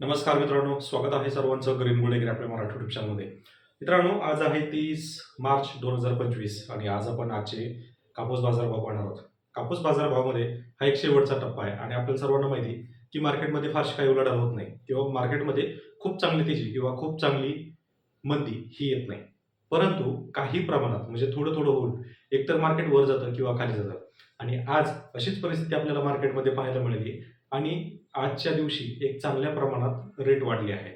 नमस्कार मित्रांनो स्वागत आहे सर्वांचं ग्रीन बुलेगिरी आपल्या मराठी युट्यूब चॅनलमध्ये मित्रांनो आज आहे तीस मार्च दोन हजार पंचवीस आणि आज आपण आजचे कापूस बाजार भाव पाहणार आहोत. कापूस बाजारभावामध्ये हा एक शेवटचा टप्पा आहे आणि आपल्याला सर्वांना माहिती की मार्केटमध्ये फारशी काही उलाढाल होत नाही किंवा मार्केटमध्ये खूप चांगली तेजी किंवा खूप चांगली मंदी ही येत नाही. परंतु काही प्रमाणात म्हणजे थोडं थोडं होऊन एकतर मार्केट वर जातं किंवा खाली जातं. आणि आज अशीच परिस्थिती आपल्याला मार्केटमध्ये पाहायला मिळाली आणि आजच्या दिवशी एक चांगल्या प्रमाणात रेट वाढली आहे.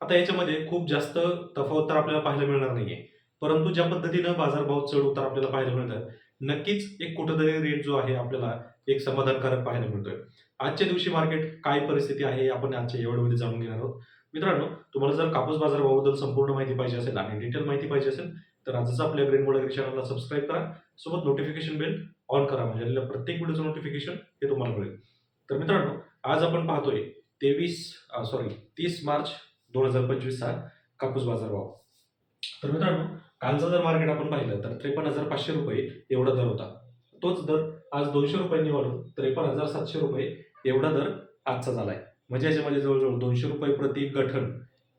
आता याच्यामध्ये खूप जास्त तफावत तर आपल्याला पाहायला मिळणार नाहीये. परंतु ज्या पद्धतीनं बाजारभाव चढ उतार आपल्याला पाहायला मिळतात नक्कीच एक कुठंतरी रेट जो आहे आपल्याला एक समाधानकारक पाहायला मिळतोय. आजच्या दिवशी मार्केट काय परिस्थिती आहे हे आपण आजच्या एवढ्यामध्ये जाणून घेणार आहोत. मित्रांनो तुम्हाला जर कापूस बाजारभावाबद्दल संपूर्ण माहिती पाहिजे असेल आणि डिटेल माहिती पाहिजे असेल तर आजच आपल्या ग्रीन बोर्ड चॅनलला सबस्क्राईब करा. सोबत नोटिफिकेशन बेल ऑन करा म्हणजे प्रत्येक व्हिडिओचं नोटिफिकेशन हे तुम्हाला मिळेल. तर मित्रांनो आज आपण पाहतोय तेवीस सॉरी तीस मार्च दोन हजार पंचवीसचा कापूस बाजार भाव. तर मित्रांनो कालचा जर मार्केट आपण पाहिलं तर त्रेपन्न हजार पाचशे रुपये एवढा दर होता. तोच दर आज दोनशे रुपयांनी वाढून त्रेपन्न हजार सातशे रुपये एवढा दर आजचा झालाय. म्हणजे याच्यामध्ये जवळजवळ दोनशे रुपये प्रति गठण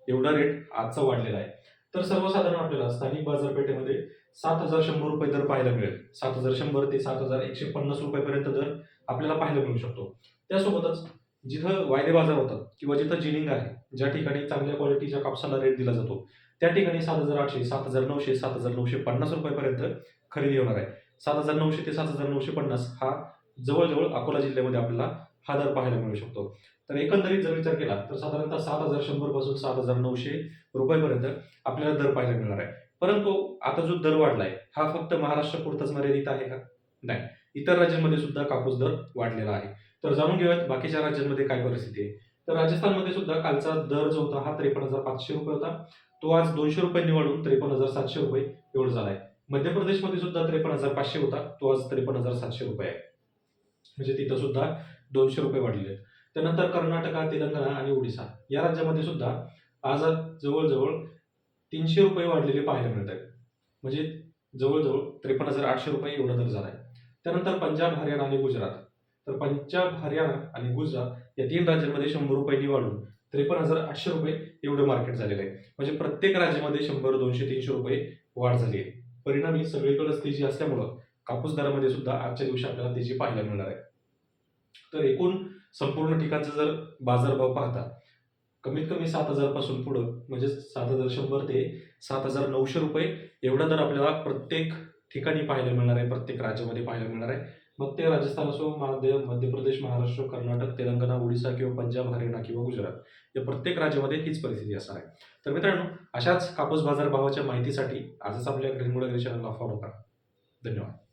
एवढा रेट आजचा वाढलेला आहे. तर सर्वसाधारण आपल्याला स्थानिक बाजारपेठेमध्ये सात हजार शंभर रुपये दर पाहायला मिळेल. सात हजार शंभर ते सात हजार एकशे पन्नास रुपयापर्यंत दर आपल्याला पाहायला मिळू शकतो. त्यासोबतच जिथं वायदे बाजार होतात किंवा जिथं जिनिंग आहे ज्या ठिकाणी चांगल्या क्वालिटीच्या कापसाला रेट दिला जातो त्या ठिकाणी सात हजार आठशे सात हजार नऊशे सात हजार नऊशे पन्नास रुपयापर्यंत खरेदी होणार आहे. सात हजार नऊशे ते सात हजार नऊशे पन्नास हा जवळजवळ अकोला जिल्ह्यामध्ये आपल्याला हा दर पाहायला मिळू शकतो. तर एकंदरीत जर विचार केला तर साधारणतः सात हजार शंभरपासून सात हजार नऊशे रुपयापर्यंत आपल्याला दर पाहायला मिळणार आहे. परंतु आता जो दर वाढलाय हा फक्त महाराष्ट्रापुरताच मर्यादित आहे का? नाही. इतर राज्यांमध्ये सुद्धा कापूस दर वाढलेला आहे. तर जाणून घेऊयात बाकीच्या राज्यांमध्ये काय परिस्थिती आहे. तर राजस्थानमध्ये सुद्धा कालचा दर जो होता हा त्रेपन्न हजार पाचशे रुपये होता. तो आज दोनशे रुपयांनी वाढून त्रेपन्न हजार सातशे रुपये एवढं झाला आहे. मध्य प्रदेशमध्ये सुद्धा त्रेपन्न हजार पाचशे होता. तो आज त्रेपन्न हजार सातशे रुपये आहे. म्हणजे तिथं सुद्धा दोनशे रुपये वाढलेले आहेत. त्यानंतर कर्नाटका तेलंगणा आणि ओडिसा या राज्यामध्ये सुद्धा आज जवळजवळ तीनशे रुपये वाढलेले पाहायला मिळत आहेत. म्हणजे जवळजवळ त्रेपन्न हजार आठशे रुपये एवढा दर झाला आहे. त्यानंतर पंजाब हरियाणा आणि गुजरात तर पंजाब हरियाणा आणि गुजरात या तीन राज्यांमध्ये शंभर रुपयांनी वाढून त्रेपन्न हजार आठशे रुपये एवढं मार्केट झालेलं आहे. म्हणजे प्रत्येक राज्यामध्ये शंभर दोनशे तीनशे रुपये वाढ झाली आहे. परिणामी सगळीकडेच तेजी असल्यामुळं कापूस दरामध्ये सुद्धा आजच्या दिवशी आपल्याला तेजी पाहायला मिळणार आहे. तर एकूण संपूर्ण ठिकाणचा जर बाजारभाव पाहता कमीत कमी सात हजारपासून पुढं म्हणजे सात हजार शंभर ते सात हजार नऊशे रुपये एवढा दर आपल्याला प्रत्येक ठिकाणी पाहायला मिळणार आहे प्रत्येक राज्यामध्ये पाहायला मिळणार आहे. मग ते राजस्थान असो मध्य मध्य प्रदेश महाराष्ट्र कर्नाटक तेलंगणा ओडिसा किंवा पंजाब हरियाणा किंवा गुजरात या प्रत्येक राज्यामध्ये हीच परिस्थिती असणार आहे. तर मित्रांनो अशाच कापूस बाजार भावाच्या माहितीसाठी आजच आपल्या ग्रीन चॅनलला फॉलो करा. धन्यवाद.